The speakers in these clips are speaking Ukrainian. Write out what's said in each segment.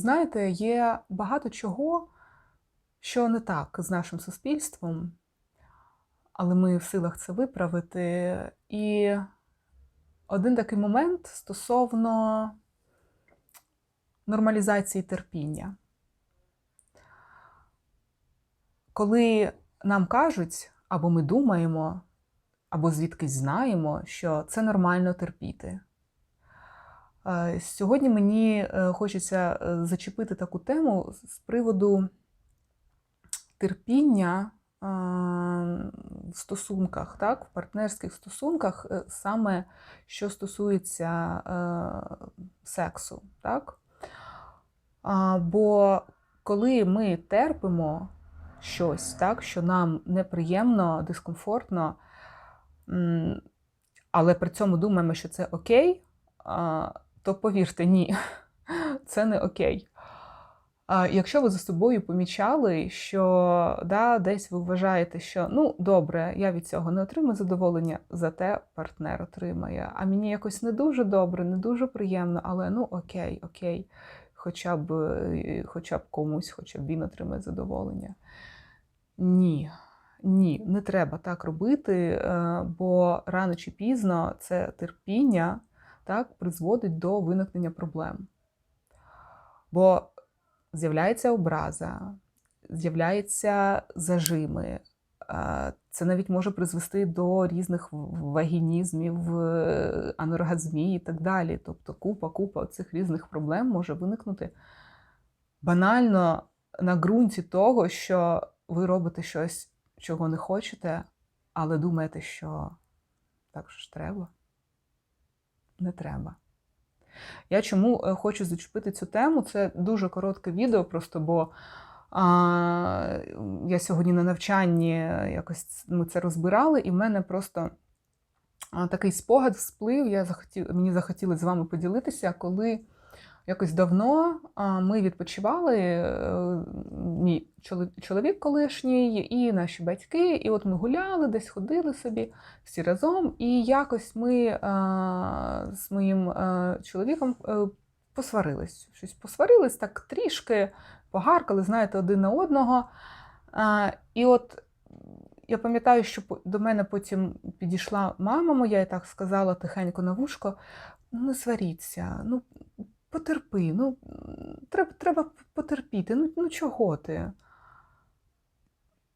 Знаєте, є багато чого, що не так з нашим суспільством, але ми в силах це виправити. І один такий момент стосовно нормалізації терпіння. Коли нам кажуть, або ми думаємо, або звідкись знаємо, що це нормально терпіти. Сьогодні мені е, хочеться е, зачепити таку тему з приводу терпіння в стосунках, так, в партнерських стосунках, е, саме що стосується сексу. Так? Бо коли ми терпимо щось, так, що нам неприємно, дискомфортно, але при цьому думаємо, що це окей, то повірте, ні, це не окей. А Якщо ви за собою помічали, що да, десь ви вважаєте, що ну добре, я від цього не отримаю задоволення, зате партнер отримає. А мені якось не дуже добре, не дуже приємно, але ну окей, окей, хоча б, хоча б комусь, хоча б він отримає задоволення. Ні, ні, не треба так робити, е, бо рано чи пізно це терпіння так, призводить до виникнення проблем. Бо з'являється образа, з'являються зажими. Е, Це навіть може призвести до різних вагінізмів, аноргазмії і так далі. Тобто купа-купа цих різних проблем може виникнути банально на ґрунті того, що ви робите щось, чого не хочете, але думаєте, що так ж треба. Не треба. Я чому е, хочу зачепити цю тему? Це дуже коротке відео, просто бо а, я сьогодні на навчанні якось ми це розбирали, і в мене просто такий спогад всплив. Я захотів, Мені захотілося з вами поділитися, коли якось давно ми відпочивали, е, мій чоловік колишній, і наші батьки, і от ми гуляли, десь ходили собі всі разом, і якось ми з моїм чоловіком посварились. Щось посварились так трішки, погаркали, знаєте, один на одного. І от я пам'ятаю, що до мене потім підійшла мама моя і так сказала тихенько на вушко: ну, не сваріться, ну потерпи, ну треба треба потерпіти. Ну ну чого ти?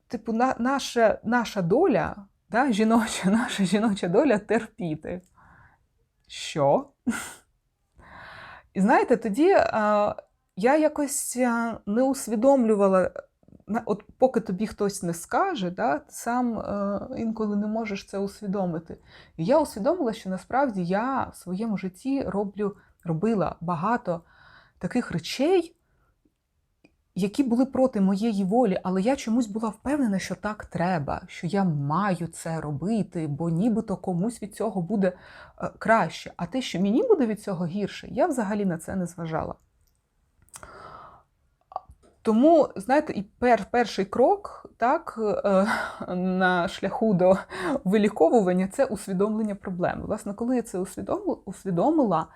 Типу, на, наша наша доля, да, жіноча, наша жіноча доля терпіти. Що? І знаєте, тоді а, я якось не усвідомлювала, от поки тобі хтось не скаже, да, ти сам а, інколи не можеш це усвідомити. І я усвідомила, що насправді я в своєму житті роблю робила багато таких речей, які були проти моєї волі, але я чомусь була впевнена, що так треба, що я маю це робити, бо нібито комусь від цього буде е, краще. А те, що мені буде від цього гірше, я взагалі на це не зважала. Тому, знаєте, і пер, перший крок так, е, на шляху до виліковування це усвідомлення проблеми. Власне, коли я це усвідомила,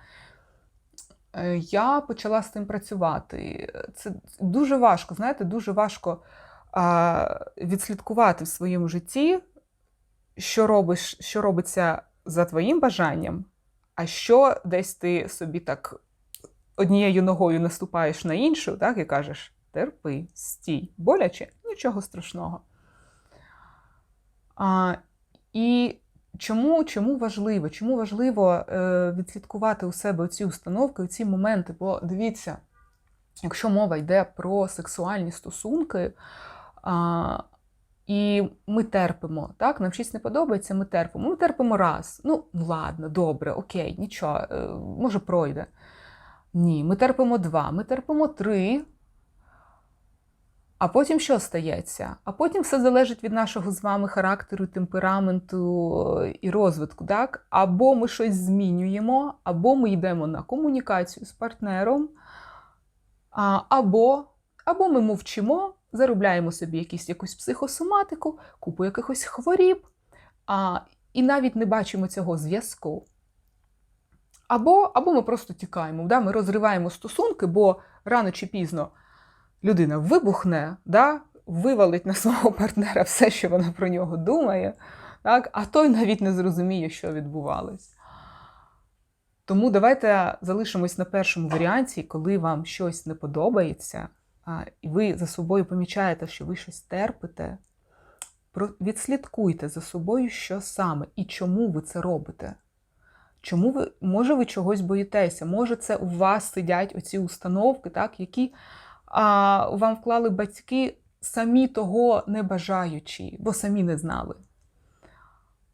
я почала з цим працювати. Це дуже важко, знаєте, дуже важко відслідкувати в своєму житті, що робиш, що робиться за твоїм бажанням, а що десь ти собі так однією ногою наступаєш на іншу, так, і кажеш: терпи, стій, боляче, нічого страшного. А, І Чому чому важливо? Чому важливо е, відслідкувати у себе ці установки, ці моменти? Бо дивіться, якщо мова йде про сексуальні стосунки, а, і ми терпимо, так, нам щось не подобається, ми терпимо. Ми терпимо раз. Ну, ладно, добре, окей, нічого, е, може пройде. Ні, ми терпимо два, ми терпимо три. А потім що стається? А потім все залежить від нашого з вами характеру, темпераменту е, і розвитку. Так? Або ми щось змінюємо, або ми йдемо на комунікацію з партнером, або або ми мовчимо, заробляємо собі якісь, якусь психосоматику, купу якихось хворіб, а, і навіть не бачимо цього зв'язку. Або, або ми просто тікаємо, да? ми розриваємо стосунки, бо рано чи пізно людина вибухне, да? вивалить на свого партнера все, що вона про нього думає, так? а той навіть не зрозуміє, що відбувалось. Тому давайте залишимось на першому варіанті, коли вам щось не подобається, і ви за собою помічаєте, що ви щось терпите. Відслідкуйте за собою, що саме і чому ви це робите. Чому ви, може, ви чогось боїтеся? Може, це у вас сидять оці установки, так, які а, вам вклали батьки, самі того не бажаючи, бо самі не знали.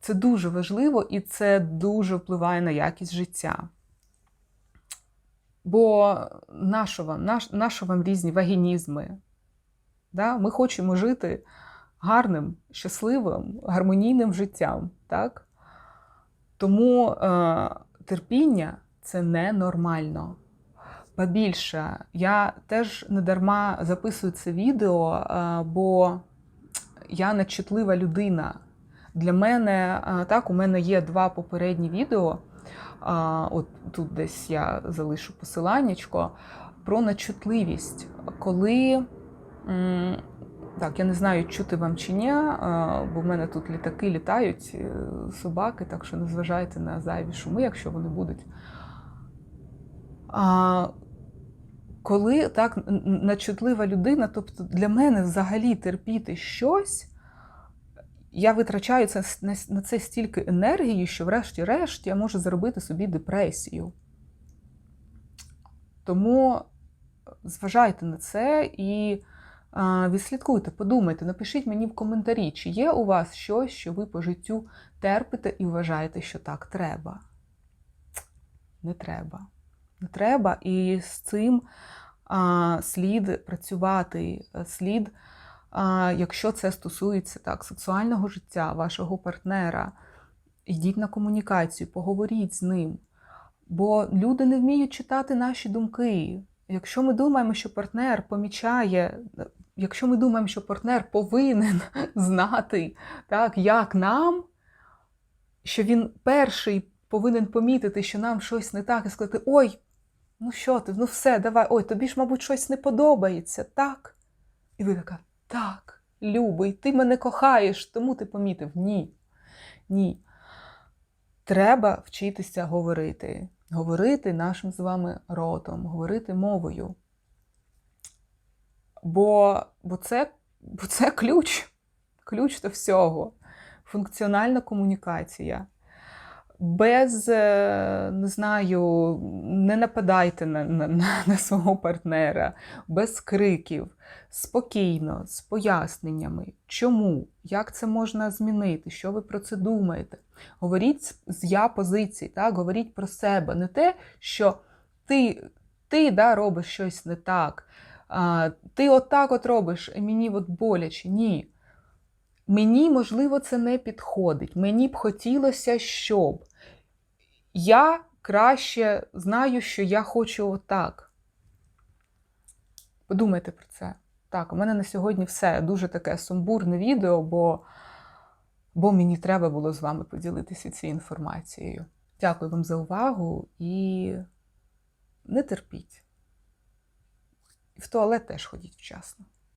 Це дуже важливо і це дуже впливає на якість життя. Бо нащо вам, наш, нащо вам різні вагінізми? Да? Ми хочемо жити гарним, щасливим, гармонійним життям. Так? Тому е, терпіння це ненормально. Ба більше, я теж не дарма записую це відео, е, бо я нечутлива людина. Для мене е, так, у мене є два попередні відео. От тут десь я залишу посиланнячко про нечутливість. Коли так, я не знаю, чути вам чи ні, бо в мене тут літаки літають, е, собаки, так що не зважайте на зайві шуми, якщо вони будуть. Коли так начутлива людина, тобто для мене взагалі терпіти щось, я витрачаю це, на це стільки енергії, що врешті-решт я можу заробити собі депресію. Тому зважайте на це і а, відслідкуйте, подумайте, напишіть мені в коментарі, чи є у вас щось, що ви по життю терпите і вважаєте, що так треба. Не треба. Не треба. І з цим а, слід працювати, слід, а, якщо це стосується так, сексуального життя, вашого партнера, йдіть на комунікацію, поговоріть з ним. Бо люди не вміють читати наші думки. Якщо ми думаємо, що партнер помічає, якщо ми думаємо, що партнер повинен знати, так, як нам, що він перший повинен помітити, що нам щось не так, і сказати: Ой, ну що ти, ну все, давай, ой, тобі ж, мабуть, щось не подобається, так? І ви така, так, любий, ти мене кохаєш, тому ти помітив. Ні. Ні. Треба вчитися говорити. Говорити нашим з вами ротом, говорити мовою. Бо, бо, це, бо це ключ, ключ до всього. Функціональна комунікація. Без, е, не знаю, не нападайте на, на, на, свого партнера, без криків, спокійно, з поясненнями, чому, як це можна змінити, що ви про це думаєте. Говоріть з я позиції, так? говоріть про себе, не те, що ти, ти да, робиш щось не так, а, ти отак от робиш, і мені от боляче. Ні. Мені, можливо, це не підходить. Мені б хотілося, щоб я краще знаю, що я хочу отак. Подумайте про це. Так, у мене на сьогодні все дуже таке сумбурне відео, бо, бо мені треба було з вами поділитися цією інформацією. Дякую вам за увагу і не терпіть. І в туалет теж ходіть вчасно.